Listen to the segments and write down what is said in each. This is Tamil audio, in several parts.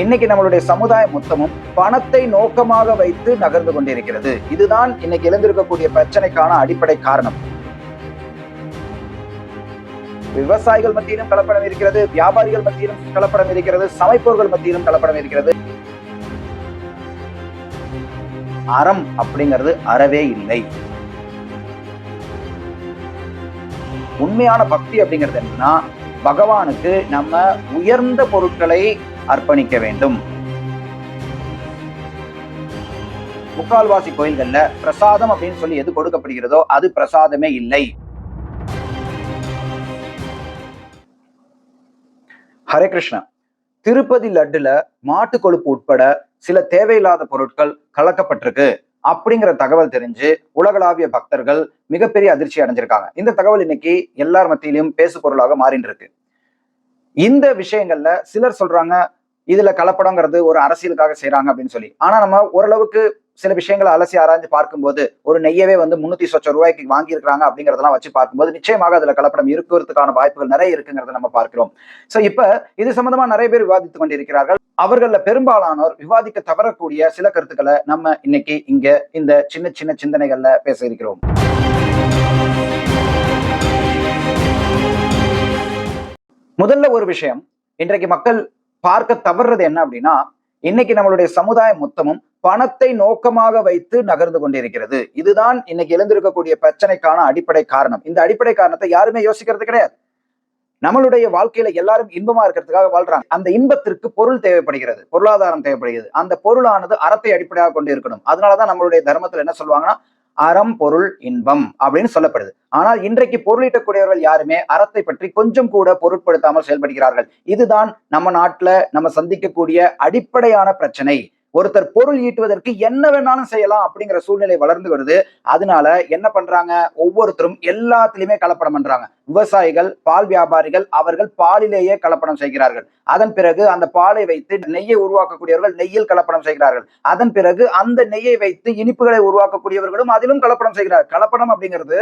இன்னைக்கு நம்மளுடைய சமுதாயம் மொத்தமும் பணத்தை நோக்கமாக வைத்து நகர்ந்து கொண்டிருக்கிறது. இதுதான் இன்னைக்கு எழுந்திருக்கக்கூடிய பிரச்சனைக்கான அடிப்படை காரணம். விவசாயிகள் மத்தியிலும் கலப்படம் இருக்கிறது வியாபாரிகள் மத்தியிலும் கலப்படம் இருக்கிறது சமைப்போர்கள் மத்தியிலும் கலப்படம் இருக்கிறது. அறம் அப்படிங்கிறது அறவே இல்லை. உண்மையான பக்தி அப்படிங்கிறது என்னன்னா பகவானுக்கு நம்ம உயர்ந்த பொருட்களை அர்ப்பணிக்க வேண்டும். முக்கால்வாசி கோயில்கள்ல பிரசாதம் அப்படின்னு சொல்லி எது கொடுக்கப்படுகிறதோ அது பிரசாதமே இல்லை. ஹரே கிருஷ்ணா. திருப்பதி லட்டுல மாட்டு கொழுப்பு உட்பட சில தேவையில்லாத பொருட்கள் கலக்கப்பட்டிருக்கு. அப்படிங்கிற தகவல் தெரிஞ்சு உலகளாவிய பக்தர்கள் மிகப்பெரிய அதிர்ச்சி அடைஞ்சிருக்காங்க. இந்த தகவல் இன்னைக்கு எல்லார் மத்தியிலும் பேசு பொருளாக மாறின்னு இருக்கு இந்த விஷயங்கள்ல சிலர் சொல்றாங்க இதுல கலப்படங்கிறது ஒரு அரசியலுக்காக செய்றாங்க அப்படின்னு சொல்லி. ஆனா நம்ம ஓரளவுக்கு சில விஷயங்களை அலசி ஆராய்ந்து பார்க்கும்போது ஒரு நெய்யவே வந்து முன்னூத்தி சொச்ச ரூபாய்க்கு வாங்கியிருக்கிறாங்க அப்படிங்கறதெல்லாம் வச்சு பார்க்கும்போது நிச்சயமாக அதுல கலப்படம் இருக்கிறதுக்கான வாய்ப்புகள் நிறைய இருக்குங்கிறத நம்ம பார்க்கிறோம். சோ இப்ப இது சம்பந்தமா நிறைய பேர் விவாதித்துக் கொண்டிருக்கிறார்கள். அவர்கள பெரும்பாலானோர் விவாதிக்க தவறக்கூடிய சில கருத்துக்களை நம்ம இன்னைக்கு இங்க இந்த சின்ன சின்ன சிந்தனைகள்ல பேச இருக்கிறோம். முதல்ல ஒரு விஷயம் இன்றைக்கு மக்கள் பார்க்க தவறுறது என்ன அப்படின்னா இன்னைக்கு நம்மளுடைய சமுதாயம் மொத்தமும் பணத்தை நோக்கமாக வைத்து நகர்ந்து கொண்டிருக்கிறது. இதுதான் இன்னைக்கு எழுந்திருக்கக்கூடிய பிரச்சனைக்கான அடிப்படை காரணம். இந்த அடிப்படை காரணத்தை யாருமே யோசிக்கிறது கிடையாது. நம்மளுடைய வாழ்க்கையில எல்லாரும் இன்பமா இருக்கிறதுக்காக வாழ்றாங்க. அந்த இன்பத்திற்கு பொருள் தேவைப்படுகிறது. பொருளாதாரம் தேவைப்படுகிறது. அந்த பொருளானது அறத்தை அடிப்படையாக கொண்டு இருக்கணும். அதனாலதான் நம்மளுடைய தர்மத்துல என்ன சொல்லுவாங்கன்னா அறம் பொருள் இன்பம் அப்படின்னு சொல்லப்படுது. ஆனால் இன்றைக்கு பொருளீட்டக்கூடியவர்கள் யாருமே அறத்தை பற்றி கொஞ்சம் கூட பொருட்படுத்தாமல் செயல்படுகிறார்கள். இதுதான் நம்ம நாட்டுல நம்ம சந்திக்கக்கூடிய அடிப்படையான பிரச்சனை. ஒருத்தர் பொருள் ஈட்டுவதற்கு என்ன வேணாலும் செய்யலாம் அப்படிங்கிற சூழ்நிலை வளர்ந்து வருது. அதனால என்ன பண்றாங்க? ஒவ்வொருத்தரும் எல்லாத்துலயுமே கலப்படம் பண்றாங்க. விவசாயிகள் பால் வியாபாரிகள் அவர்கள் பாலிலேயே கலப்படம் செய்கிறார்கள். அதன் பிறகு அந்த பாலை வைத்து நெய்யை உருவாக்கக்கூடியவர்கள் நெய்யில் கலப்படம் செய்கிறார்கள். அதன் பிறகு அந்த நெய்யை வைத்து இனிப்புகளை உருவாக்கக்கூடியவர்களும் அதிலும் கலப்படம் செய்கிறார்கள் கலப்படம் அப்படிங்கிறது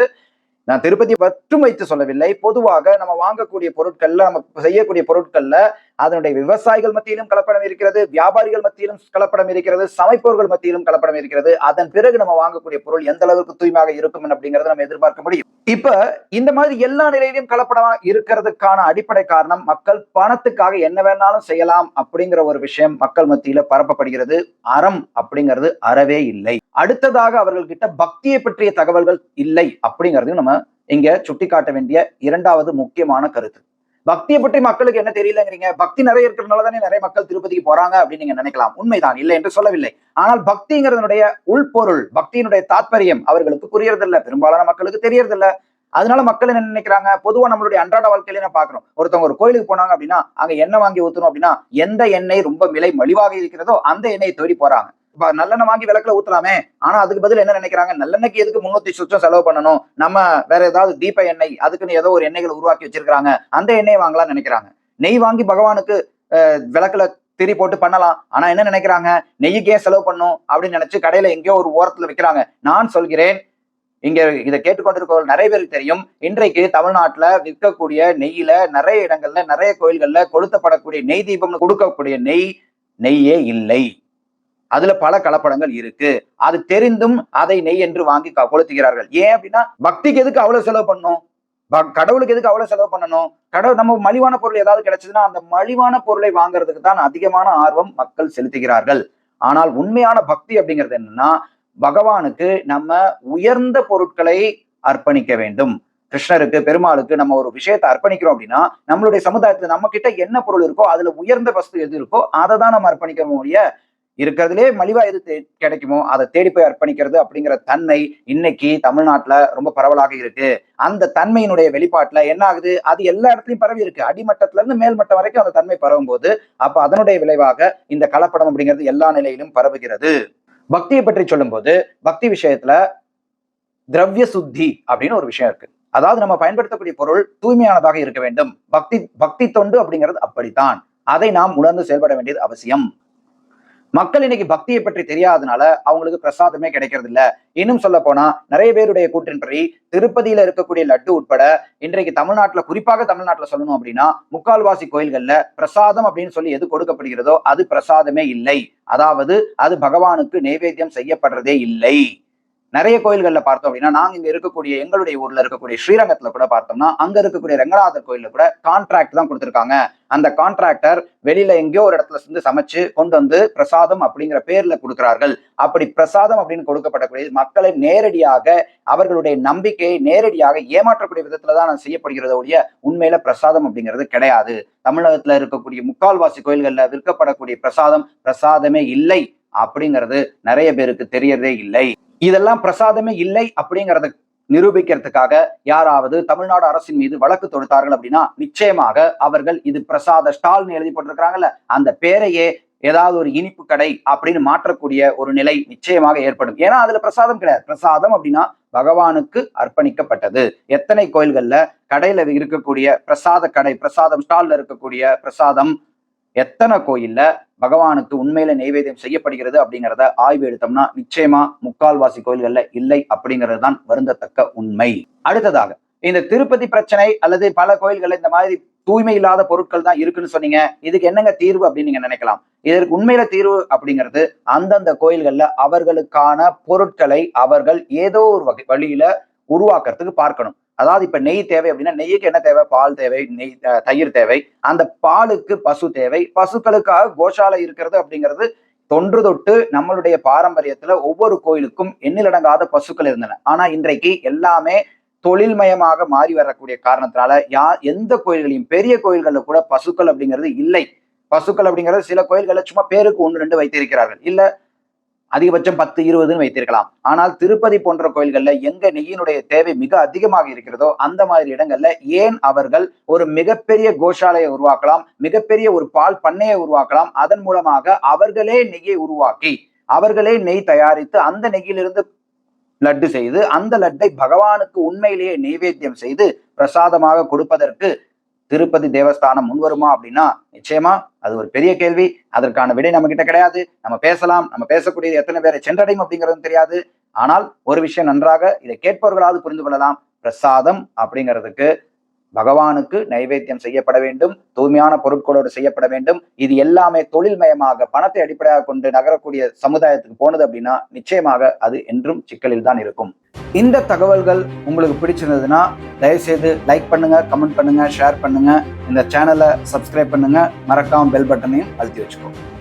நான் திருப்பதி மட்டும் வைத்து சொல்லவில்லை. பொதுவாக நம்ம வாங்கக்கூடிய பொருட்கள்ல நம்ம செய்யக்கூடிய பொருட்கள்ல அதனுடைய விவசாயிகள் மத்தியிலும் கலப்படம் இருக்கிறது வியாபாரிகள் மத்தியிலும் கலப்படம் இருக்கிறது சமைப்பவர்கள் மத்தியிலும் கலப்படம் இருக்கிறது. அதன் பிறகு நம்ம வாங்கக்கூடிய பொருள் எந்த அளவுக்கு தூய்மையாக இருக்கும் அப்படிங்கறத நம்ம எதிர்பார்க்க முடியும். இப்ப இந்த மாதிரி எல்லா நிலையிலும் கலப்படமா இருக்கிறதுக்கான அடிப்படை காரணம் மக்கள் பணத்துக்காக என்ன வேணாலும் செய்யலாம் அப்படிங்கிற ஒரு விஷயம் மக்கள் மத்தியில பரப்பப்படுகிறது. அறம் அப்படிங்கிறது அறவே இல்லை. அடுத்ததாக அவர்கள் கிட்ட பக்தியை பற்றிய தகவல்கள் இல்லை அப்படிங்கிறதையும் நம்ம இங்க சுட்டிக்காட்ட வேண்டிய இரண்டாவது முக்கியமான கருத்து. பக்தியை பற்றி மக்களுக்கு என்ன தெரியலங்கிறீங்க? பக்தி நிறைய இருக்கிறதுனால தானே நிறைய மக்கள் திருப்பதிக்கு போறாங்க அப்படின்னு நீங்க நினைக்கலாம். உண்மைதான். இல்லை என்று சொல்லவில்லை. ஆனால் பக்திங்கிறதுனுடைய உள்பொருள் பக்தியினுடைய தாத்பரியம் அவர்களுக்கு புரியறதில்ல. பெரும்பாலான மக்களுக்கு தெரியறதில்ல. அதனால மக்கள் என்ன நினைக்கிறாங்க? பொதுவா நம்மளுடைய அன்றாட வாழ்க்கையில என்ன பாக்குறோம் ஒருத்தவங்க ஒரு கோயிலுக்கு போனாங்க அப்படின்னா அங்க எண்ணெய் வாங்கி ஊத்துறோம் அப்படின்னா எந்த எண்ணெய் ரொம்ப விலை மலிவாக இருக்கிறதோ அந்த எண்ணெயை தேடி போறாங்க. நல்லெண்ணெய் வாங்கி விளக்குல ஊத்தலாமே. ஆனா அதுக்கு பதில் என்ன நினைக்கிறாங்க? நல்லெண்ணெய்க்கு எதுக்கு முன்னூத்தி சுற்றம் செலவு பண்ணணும்? நம்ம வேற ஏதாவது தீப எண்ணெய் அதுக்குன்னு ஏதோ ஒரு எண்ணெய்களை உருவாக்கி வச்சிருக்காங்க அந்த எண்ணெயை வாங்கலாம்னு நினைக்கிறாங்க. நெய் வாங்கி பகவானுக்கு விளக்குல திரி போட்டு பண்ணலாம். ஆனா என்ன நினைக்கிறாங்க? நெய்யுக்கு செலவு பண்ணும் அப்படின்னு நினைச்சு கடையில எங்கேயோ ஒரு ஓரத்துல வைக்கிறாங்க. நான் சொல்கிறேன் இங்க இதை கேட்டுக்கொண்டிருக்கவர்கள் நிறைய பேருக்கு தெரியும். இன்றைக்கு தமிழ்நாட்டுல விற்கக்கூடிய நெய்யில நிறைய இடங்கள்ல நிறைய கோயில்கள்ல கொளுத்தப்படக்கூடிய நெய் தீபம்னு கொடுக்கக்கூடிய நெய் நெய்யே இல்லை. அதுல பல கலப்படங்கள் இருக்கு. அது தெரிந்தும் அதை நெய் என்று வாங்கி க- கொளுத்துகிறார்கள். ஏன் அப்படின்னா பக்திக்கு எதுக்கு அவ்வளவு செலவு பண்ணணும்? ப- கடவுளுக்கு எதுக்கு அவ்வளவு செலவு பண்ணணும்? கடவுள் நம்ம மலிவான பொருள் ஏதாவது கிடைச்சதுன்னா அந்த மலிவான பொருளை வாங்குறதுக்கு தான் அதிகமான ஆர்வம் மக்கள் செலுத்துகிறார்கள். ஆனால் உண்மையான பக்தி அப்படிங்கிறது என்னன்னா பகவானுக்கு நம்ம உயர்ந்த பொருட்களை அர்ப்பணிக்க வேண்டும். கிருஷ்ணருக்கு பெருமாளுக்கு நம்ம ஒரு விஷயத்தை அர்ப்பணிக்கிறோம் அப்படின்னா நம்மளுடைய சமுதாயத்துல நம்ம கிட்ட என்ன பொருள் இருக்கோ அதுல உயர்ந்த வஸ்து எது இருக்கோ அதை தான் நம்ம அர்ப்பணிக்கிறோம் ஒழிய இருக்கிறதுலே மலிவா எது கிடைக்குமோ அதை தேடி போய் அர்ப்பணிக்கிறது அப்படிங்கிற தன்மை இன்னைக்கு தமிழ்நாட்டுல ரொம்ப பரவலாக இருக்கு. அந்த தன்மையினுடைய வெளிப்பாட்டுல என்ன ஆகுது? அது எல்லா இடத்துலயும் பரவி இருக்கு. அடிமட்டத்துல இருந்து மேல்மட்டம் வரைக்கும் அந்த தன்மை பரவும் போது அப்ப அதனுடைய விளைவாக இந்த கலப்படம் அப்படிங்கிறது எல்லா நிலையிலும் பரவுகிறது. பக்தியை பற்றி சொல்லும்போது பக்தி விஷயத்துல திரவிய சுத்தி அப்படின்னு ஒரு விஷயம் இருக்கு. அதாவது நம்ம பயன்படுத்தக்கூடிய பொருள் தூய்மையானதாக இருக்க வேண்டும். பக்தி பக்தி தொண்டு அப்படிங்கிறது அப்படித்தான். அதை நாம் உணர்ந்து செயல்பட வேண்டியது அவசியம். மக்கள் இன்னைக்கு பக்தியை பற்றி தெரியாதனால அவங்களுக்கு பிரசாதமே கிடைக்கிறது இல்ல இன்னும் சொல்ல போனா நிறைய பேருடைய கூற்றின்படி திருப்பதியில இருக்கக்கூடிய லட்டு உட்பட இன்றைக்கு தமிழ்நாட்டுல குறிப்பாக தமிழ்நாட்டுல சொல்லணும் அப்படின்னா முக்கால்வாசி கோயில்கள்ல பிரசாதம் அப்படின்னு சொல்லி எது கொடுக்கப்படுகிறதோ அது பிரசாதமே இல்லை. அதாவது அது பகவானுக்கு நைவேத்தியம் செய்யப்படுறதே இல்லை. நிறைய கோயில்கள்ல பார்த்தோம் அப்படின்னா நாங்க இங்க இருக்கக்கூடிய எங்களுடைய ஊர்ல இருக்கக்கூடிய ஸ்ரீரங்கத்துல கூட பார்த்தோம்னா அங்க இருக்கக்கூடிய ரங்கநாதர் கோயில்ல கூட கான்ட்ராக்ட் தான் கொடுத்துருக்காங்க. அந்த கான்ட்ராக்டர் வெளியில எங்கேயோ ஒரு இடத்துல இருந்து சமைச்சு கொண்டு வந்து பிரசாதம் அப்படிங்கிற பேர்ல கொடுக்கிறார்கள். அப்படி பிரசாதம் அப்படின்னு கொடுக்கப்படக்கூடிய மக்களை நேரடியாக அவர்களுடைய நம்பிக்கையை நேரடியாக ஏமாற்றக்கூடிய விதத்துல தான் செய்யப்படுகிறத ஒழிய உண்மையில பிரசாதம் அப்படிங்கிறது கிடையாது. தமிழகத்துல இருக்கக்கூடிய முக்கால்வாசி கோயில்கள்ல விற்கப்படக்கூடிய பிரசாதம் பிரசாதமே இல்லை அப்படிங்கிறது நிறைய பேருக்கு தெரியறதே இல்லை. இதெல்லாம் பிரசாதமே இல்லை அப்படிங்கிறத நிரூபிக்கிறதுக்காக யாராவது தமிழ்நாடு அரசின் மீது வழக்கு தொடுத்தார்கள் அப்படின்னா நிச்சயமாக அவர்கள் இது பிரசாத ஸ்டால்னு எழுதி போட்டிருக்கிறாங்கல்ல அந்த பேரையே ஏதாவது ஒரு இனிப்பு கடை அப்படின்னு மாற்றக்கூடிய ஒரு நிலை நிச்சயமாக ஏற்படும். ஏன்னா அதுல பிரசாதம் கிடையாது. பிரசாதம் அப்படின்னா பகவானுக்கு அர்ப்பணிக்கப்பட்டது. எத்தனை கோயில்கள்ல கடையில இருக்கக்கூடிய பிரசாத கடை பிரசாதம் ஸ்டால்ல இருக்கக்கூடிய பிரசாதம் எத்தனை கோயில்ல பகவானுக்கு உண்மையில நைவேத்தியம் செய்யப்படுகிறது அப்படிங்கிறத ஆய்வு எடுத்தோம்னா நிச்சயமா முக்கால்வாசி கோயில்கள்ல இல்லை அப்படிங்கிறது தான் வருந்தத்தக்க உண்மை. அடுத்ததாக இந்த திருப்பதி பிரச்சனை அல்லது பல கோயில்கள்ல இந்த மாதிரி தூய்மை இல்லாத பொருட்கள் தான் இருக்குன்னு சொன்னீங்க. இதுக்கு என்னங்க தீர்வு அப்படின்னு நீங்க நினைக்கலாம். இதற்கு உண்மையில தீர்வு அப்படிங்கிறது அந்தந்த கோயில்கள்ல அவர்களுக்கான பொருட்களை அவர்கள் ஏதோ ஒரு வகை வழியில உருவாக்குறதுக்கு பார்க்கணும். அதாவது இப்ப நெய் தேவை அப்படின்னா நெய்க்கு என்ன தேவை? பால் தேவை நெய் தயிர் தேவை. அந்த பாலுக்கு பசு தேவை. பசுக்களுக்காக கோஷாலை இருக்கிறது அப்படிங்கிறது தொன்று தொட்டு நம்மளுடைய பாரம்பரியத்துல ஒவ்வொரு கோயிலுக்கும் எண்ணிலடங்காத பசுக்கள் இருந்தன. ஆனா இன்றைக்கு எல்லாமே தொழில்மயமாக மாறி வரக்கூடிய காரணத்தினால யா எந்த கோயில்களையும் பெரிய கோயில்கள்ல கூட பசுக்கள் அப்படிங்கிறது இல்லை. பசுக்கள் அப்படிங்கிறது சில கோயில்களில் சும்மா பேருக்கு ஒன்று ரெண்டு வைத்திருக்கிறார்கள். இல்லை அதிகபட்சம் பத்து இருபதுன்னு வைத்திருக்கலாம். ஆனால் திருப்பதி போன்ற கோயில்கள்ல எங்க நெய்யினுடைய தேவை மிக அதிகமாக இருக்கிறதோ அந்த மாதிரி இடங்கள்ல ஏன் அவர்கள் ஒரு மிகப்பெரிய கோஷாலையை உருவாக்கலாம் மிகப்பெரிய ஒரு பால் பண்ணையை உருவாக்கலாம்? அதன் மூலமாக அவர்களே நெய்யை உருவாக்கி அவர்களே நெய் தயாரித்து அந்த நெய்யிலிருந்து லட்டு செய்து அந்த லட்டை பகவானுக்கு உண்மையிலேயே நைவேத்தியம் செய்து பிரசாதமாக கொடுப்பதற்கு திருப்பதி தேவஸ்தானம் முன்வருமா அப்படின்னா நிச்சயமா அது ஒரு பெரிய கேள்வி. அதற்கான விடை நம்ம கிட்ட கிடையாது. நம்ம பேசலாம். நம்ம பேசக்கூடியது எத்தனை பேரை சென்றடையும் அப்படிங்கிறதும் தெரியாது. ஆனால் ஒரு விஷயம் நன்றாக இதை கேட்பவர்களாவது புரிந்து கொள்ளலாம். பிரசாதம் அப்படிங்கிறதுக்கு பகவானுக்கு நைவேத்தியம் செய்யப்பட வேண்டும். தூய்மையான பொருட்களோடு செய்யப்பட வேண்டும். இது எல்லாமே தொழில்மயமாக பணத்தை அடிப்படையாக கொண்டு நகரக்கூடிய சமுதாயத்துக்கு போனது அப்படின்னா நிச்சயமாக அது என்றும் சிக்கலில் தான் இருக்கும். இந்த தகவல்கள் உங்களுக்கு பிடிச்சிருந்ததுன்னா தயவுசெய்து லைக் பண்ணுங்கள் கமெண்ட் பண்ணுங்கள் ஷேர் பண்ணுங்கள் இந்த சேனலை சப்ஸ்கிரைப் பண்ணுங்கள் மறக்காம பெல் பட்டனையும் அழுத்தி வச்சுக்கோங்க